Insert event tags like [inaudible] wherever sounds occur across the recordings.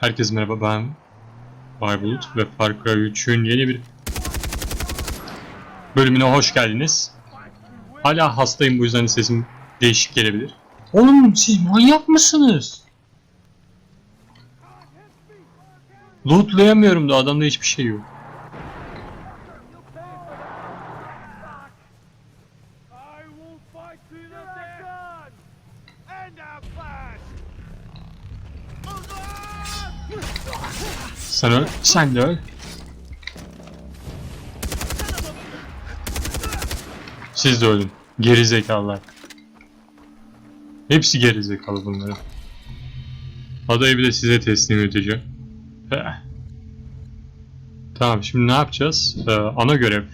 Herkese merhaba ben Baybulut ve Far Cry 3'ün yeni bir bölümüne hoş geldiniz. Hala hastayım bu yüzden sesim değişik gelebilir. Oğlum siz manyak mısınız? Lootlayamıyorum da adamda hiçbir şey yok. Sen öl, sen de öl. Siz de ölün. Geri zekalılar. Hepsi geri zekalı bunların. Adayı bir de size teslim edeceğim. Heh. Tamam şimdi ne yapacağız? Ee, ana görev.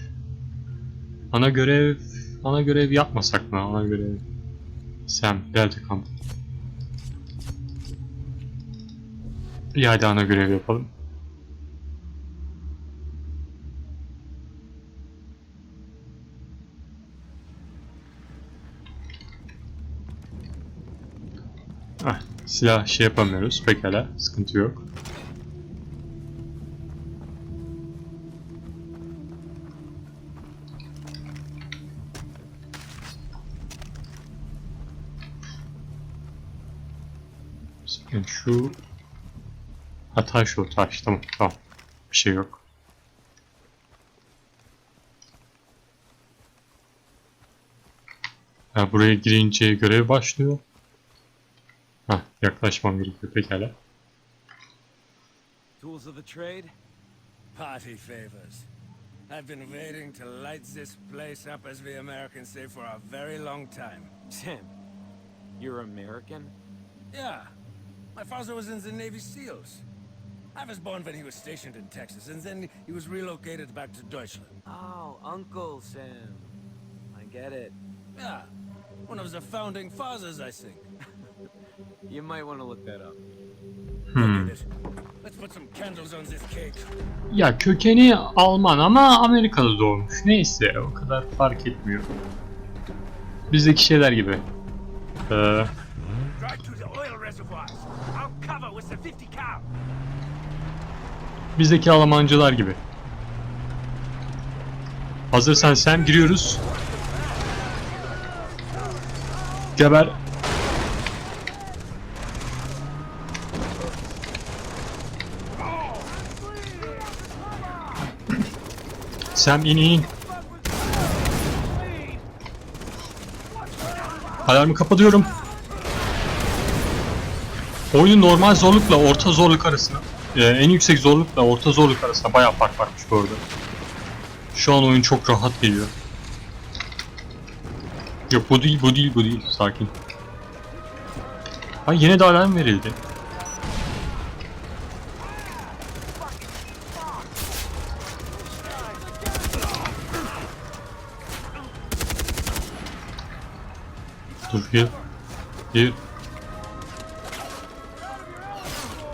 Ana görev... Ana görev yapmasak mı? Ana görev... Sam, Delta Camp. Hadi ana görev yapalım. Ah, silah şey yapamıyoruz. Pekala, sıkıntı yok. Bakın şu... Ha taş o taş, tamam tamam. Bir şey yok. Ha, buraya girince görev başlıyor. Hah, yaklaşmam gerekiyor pekala. Tools of the trade? Party favors. I've been waiting to light this place up, as the Americans say, for a very long time. Tim, you're American? Yeah. My father was in the Navy SEALs. I was born when he was stationed in Texas, and then he was relocated back to Deutschland. Oh, Uncle Sam. I get it. Yeah. One of the founding fathers, I think. You might want to look that up. Hmm. Look at it. Let's put some candles on this cake. Ya kökeni Alman ama Amerika'da doğmuş. Neyse o kadar fark etmiyor. Bizdeki şeyler gibi. Ee, Drive to the oil reservoirs. I'll cover with the 50 cal. bizdeki Almancılar gibi. Hazırsan sen giriyoruz. Geber. Sam in in. Alarmı kapatıyorum. Oyunun normal zorlukla orta zorluk arasında e, en yüksek zorlukla orta zorluk arasında bayağı fark varmış bu arada. Şu an oyun çok rahat geliyor. Yok bu değil bu değil bu değil sakin. Ha yine de alarm verildi. Dur gel. Gel.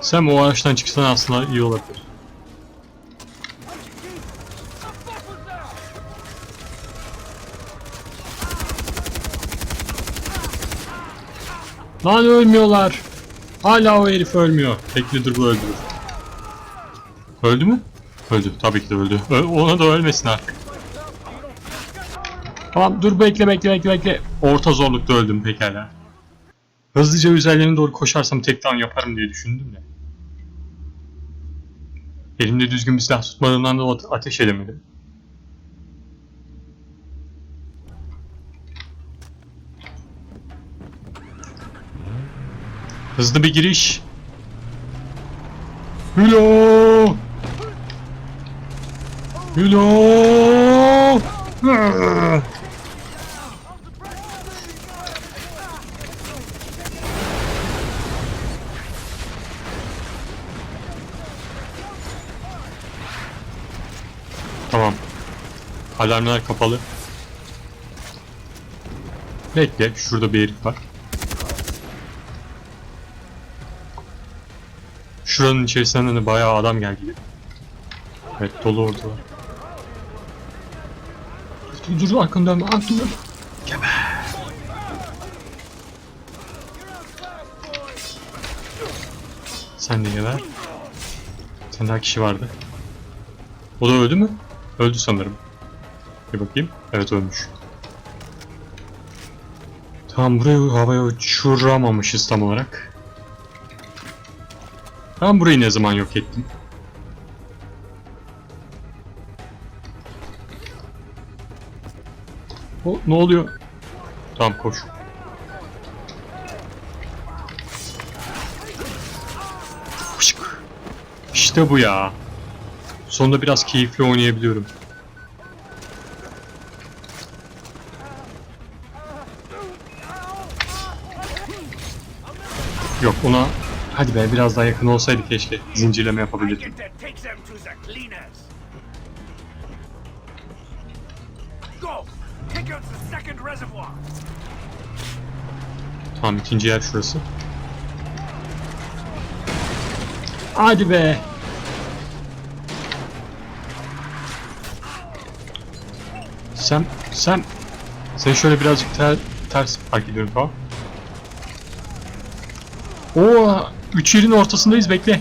Sen o ağaçtan çıksan aslında iyi olabilir. Lan ölmüyorlar. Hala o herif ölmüyor. Bekle dur bu öldürür. Öldü mü? Öldü. Tabii ki de öldü. Ö- ona da ölmesin artık. Tamam dur bekle bekle bekle bekle. Orta zorlukta öldüm pekala. Hızlıca üzerlerine doğru koşarsam tek down yaparım diye düşündüm de. Elimde düzgün bir silah tutmadığımdan da ate- ateş edemedim. Hızlı bir giriş. Hülo! Hülo! Hıh! Tamam. Alarmlar kapalı. Bekle, şurada bir herif var. Şuranın içerisinden de bayağı adam geldi. Evet, dolu orada. Dur, dur, arkanı dönme. Geber. Sen de geber. Sen daha kişi vardı. O da öldü mü? Öldü sanırım. Bir bakayım. Evet ölmüş. Tamam burayı havaya uçuramamışız tam olarak. Ben burayı ne zaman yok ettim? O ne oluyor? Tamam koş. İşte bu ya. Sonunda biraz keyifli oynayabiliyorum. Yok ona hadi be biraz daha yakın olsaydı keşke zincirleme yapabilirdim. Tamam ikinci yer şurası. Hadi be. Sen sen sen şöyle birazcık ter, ters fark ediyorum tamam. Oo, üç yerin ortasındayız bekle.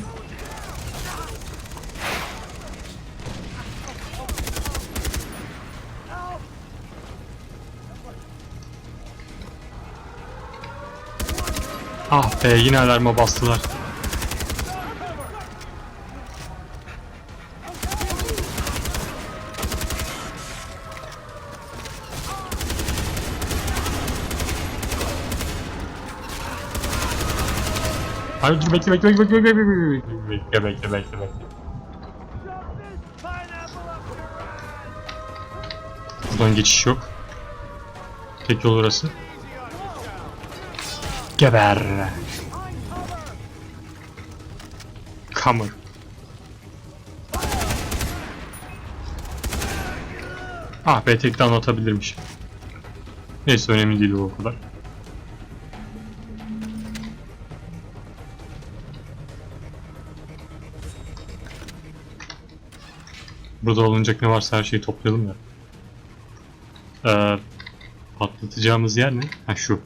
Ah be yine alarma bastılar. Hayır dur bekle bekle bekle bekle bekle bekle bekle bekle bekle bekle ass! Buradan geçiş yok. Tek yol orası. Geber. Comer. Ah be tek de anlatabilirmiş. Neyse önemli değil o kadar. Burada olunacak ne varsa her şeyi toplayalım ya. Ee, patlatacağımız yer ne? Ha şu.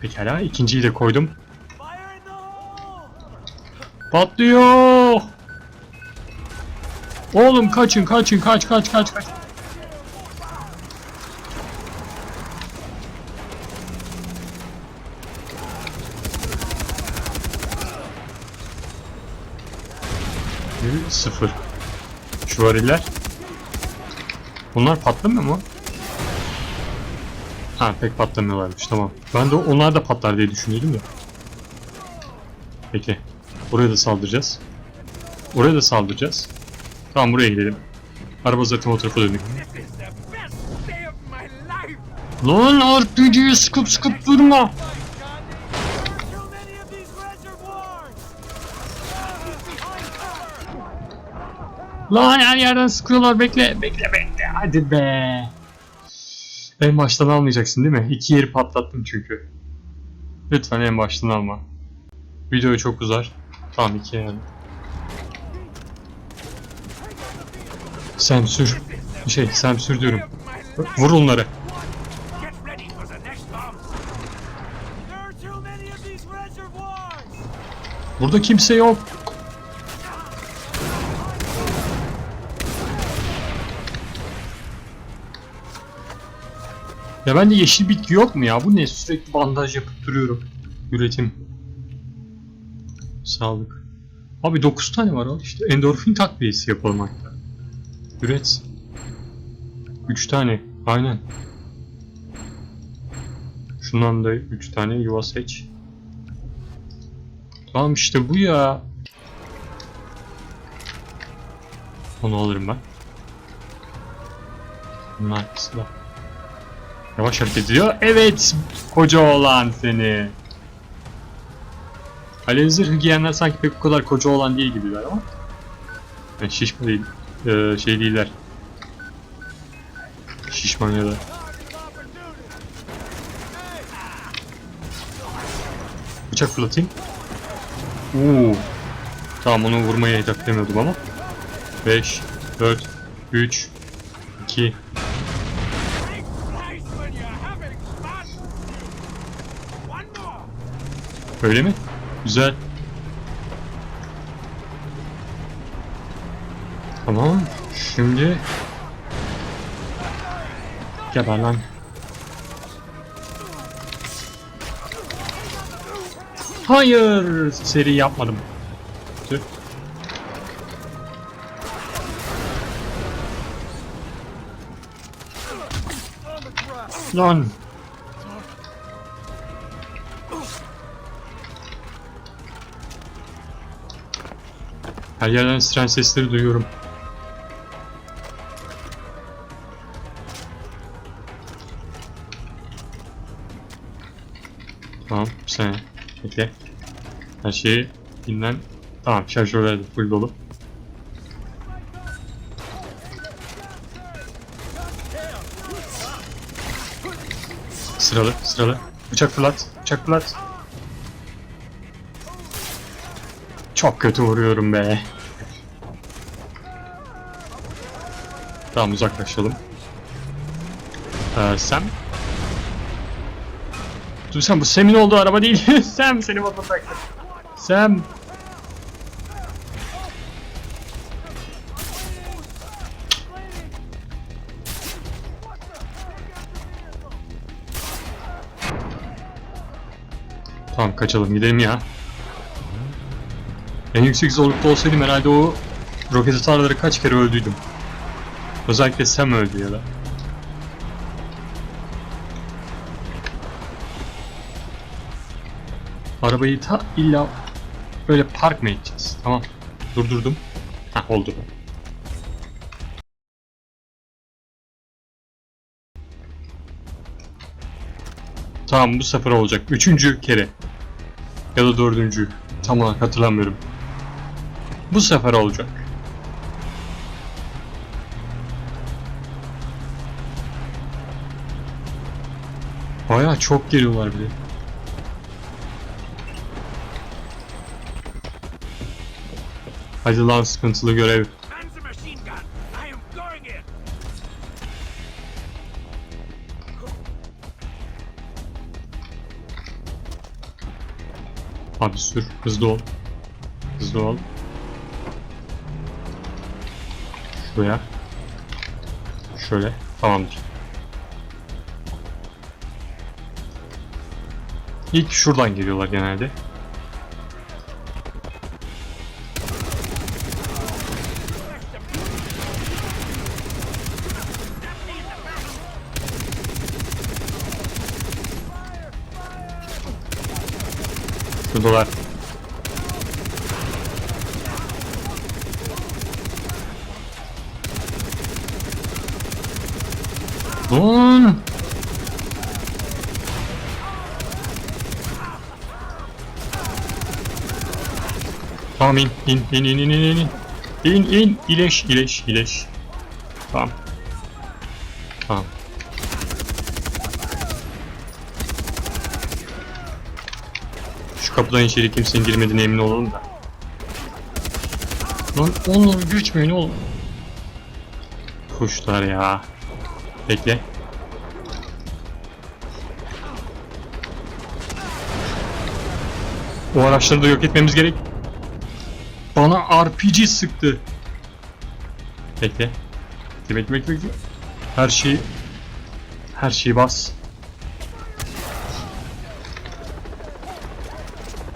Pekala ikinciyi de koydum. Patlıyor. Oğlum kaçın kaçın kaç kaç kaç kaç. Bir, Sıfır. Şu variller. Bunlar patlamıyor mu? Ha pek patlamıyorlarmış tamam. Ben de onlar da patlar diye düşünüyordum ya. Peki. Buraya da saldıracağız. Oraya da saldıracağız. Tamam buraya gidelim. Araba zaten o tarafa dönük. Lan RPG'yi sıkıp sıkıp durma. Lan her yerden sıkıyorlar bekle bekle bekle hadi be. En baştan almayacaksın değil mi? İki yeri patlattım çünkü. Lütfen en baştan alma. Video çok uzar. Tamam iki yer. Sen sür. Şey sen sür diyorum. Vur onları. Get ready for Ya bende yeşil bitki yok mu ya? Bu ne? Sürekli bandaj yapıp duruyorum. Üretim. Sağlık. Abi 9 tane var al işte. Endorfin takviyesi yapalım hatta. Üret. 3 tane. Aynen. Şundan da 3 tane yuva seç. Tamam işte bu ya. Onu alırım ben. Bunun arkası. Yavaş hareket ediyor. Evet. Koca oğlan seni. Alev zırhı giyenler sanki pek bu kadar koca olan değil gibiler ama. Yani şişman değil. Ee, şey değiller. Şişman ya da. Bıçak fırlatayım. Oo. Tamam onu vurmayı hedeflemiyordum ama. 5, 4, 3, 2, öyle mi? Güzel. Tamam. Şimdi... Geber lan. Hayır! Seri yapmadım. Tüh. Lan! Her yerden siren sesleri duyuyorum. Tamam, bir saniye. Bekle. Her şeyi dinlen. Tamam, şarjörler de full dolu. Sıralı, sıralı. Bıçak fırlat, bıçak fırlat. Çok kötü vuruyorum be. Tamam uzaklaşalım. Ee, Sam. Dur sen bu Sam'in olduğu araba değil. [laughs] Sam seni bıraktı. Sam. Tamam kaçalım gidelim ya. En yüksek zorlukta olsaydım herhalde o roket atarları kaç kere öldüydüm. Özellikle Sam öldü ya da. Arabayı ta illa böyle park mı edeceğiz? Tamam. Durdurdum. Hah oldu. Tamam bu sefer olacak. Üçüncü kere. Ya da dördüncü. Tam olarak hatırlamıyorum. Bu sefer olacak. Baya çok geliyorlar bir de. Hadi lan sıkıntılı görev. Abi sür. Hızlı ol. Hızlı ol. Şuraya. Şöyle. Tamamdır. İlk şuradan geliyorlar genelde. Şuradalar. Lan! Tamam in in in in in in in. İn in ileş ileş ileş. Tamam. Tamam. Şu kapıdan içeri kimsenin girmediğine emin olalım da. Lan onları geçmeyin oğlum Kuşlar ya Bekle O araçları da yok etmemiz gerek. Bana RPG sıktı. Bekle. Bekle bekle bekle. bekle. Her şeyi her şeyi bas.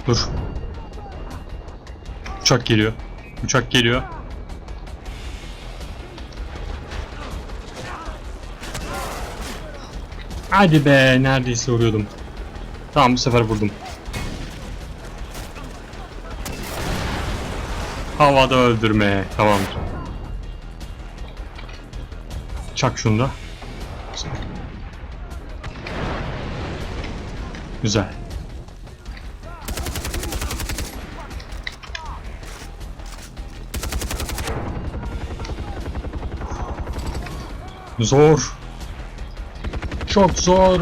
Dur. Uçak geliyor. Uçak geliyor. Hadi be neredeyse vuruyordum. Tamam bu sefer vurdum. Havada öldürme. Tamamdır. Çak şunu da. Güzel. Zor. Çok zor.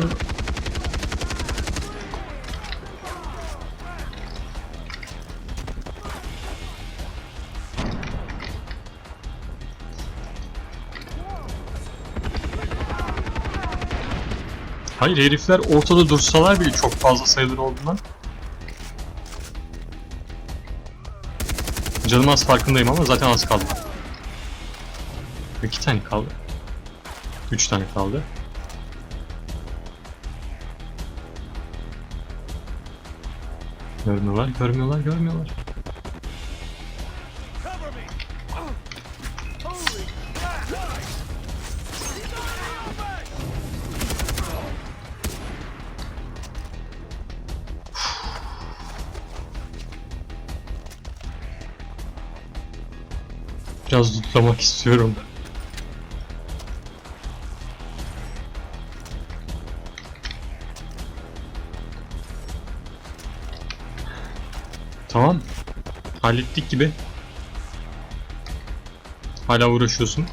Hayır herifler ortada dursalar bile çok fazla sayıları olduğundan Canım az farkındayım ama zaten az kaldı. İki tane kaldı. Üç tane kaldı. Görmüyorlar, görmüyorlar, görmüyorlar. Biraz lootlamak istiyorum. Hallettik gibi. Hala uğraşıyorsun.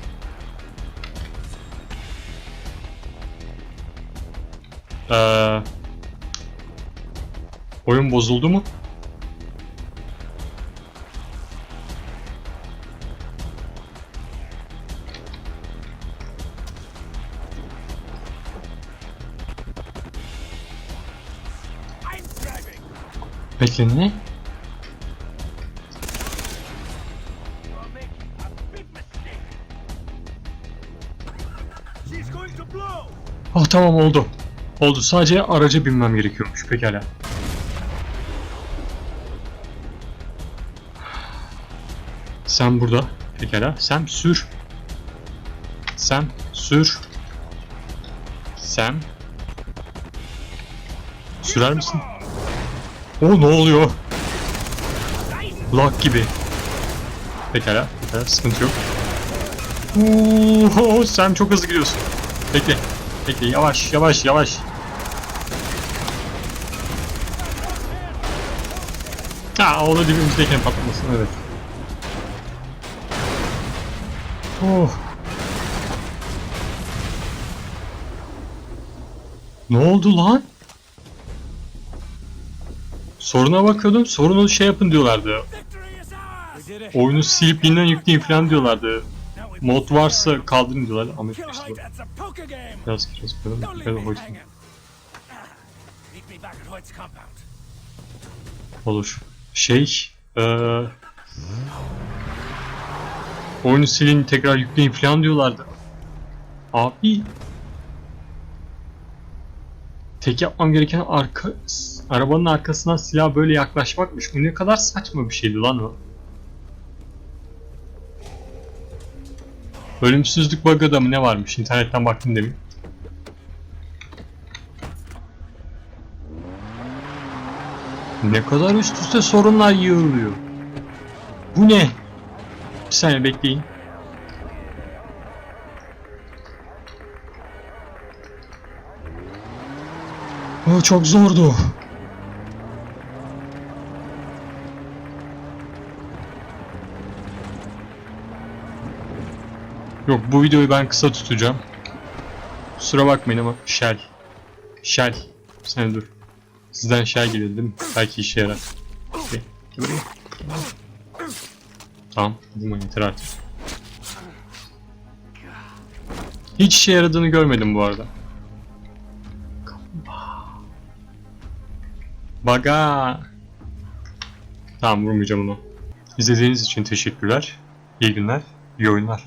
Ee, oyun bozuldu mu? Bekle ne? Tamam oldu. Oldu. Sadece araca binmem gerekiyormuş. Pekala. Sen burada. Pekala. Sen sür. Sen sür. Sen. Sürer misin? O ne oluyor? Lag gibi. Pekala. Pekala. Sıkıntı yok. Oo, sen çok hızlı gidiyorsun. Bekle. Bekle yavaş yavaş yavaş. Ha o da dibimizdeyken patlamasın evet. Oh. Ne oldu lan? Soruna bakıyordum. Sorunu şey yapın diyorlardı. Oyunu silip yeniden yükleyin falan diyorlardı. Mod varsa kaldırın diyorlardı. Ama işte biraz biraz Biraz me hoş. Olur. Şey, eee oyunu silin tekrar yükleyin falan diyorlardı. Abi tek yapmam gereken arka arabanın arkasından silah böyle yaklaşmakmış. Bu ne kadar saçma bir şeydi lan o. Ölümsüzlük bug'ı da mı ne varmış? İnternetten baktım demin. Ne kadar üst üste sorunlar yığılıyor. Bu ne? Bir saniye bekleyin. O çok zordu. Yok bu videoyu ben kısa tutacağım. Kusura bakmayın ama Shell. Shell. Sen dur. Sizden Shell geliyor değil mi? Belki işe yarar. Buraya. Tamam. Vurma yeter artık. Hiç işe yaradığını görmedim bu arada. Baga. Tamam vurmayacağım onu. İzlediğiniz için teşekkürler. İyi günler, iyi oyunlar.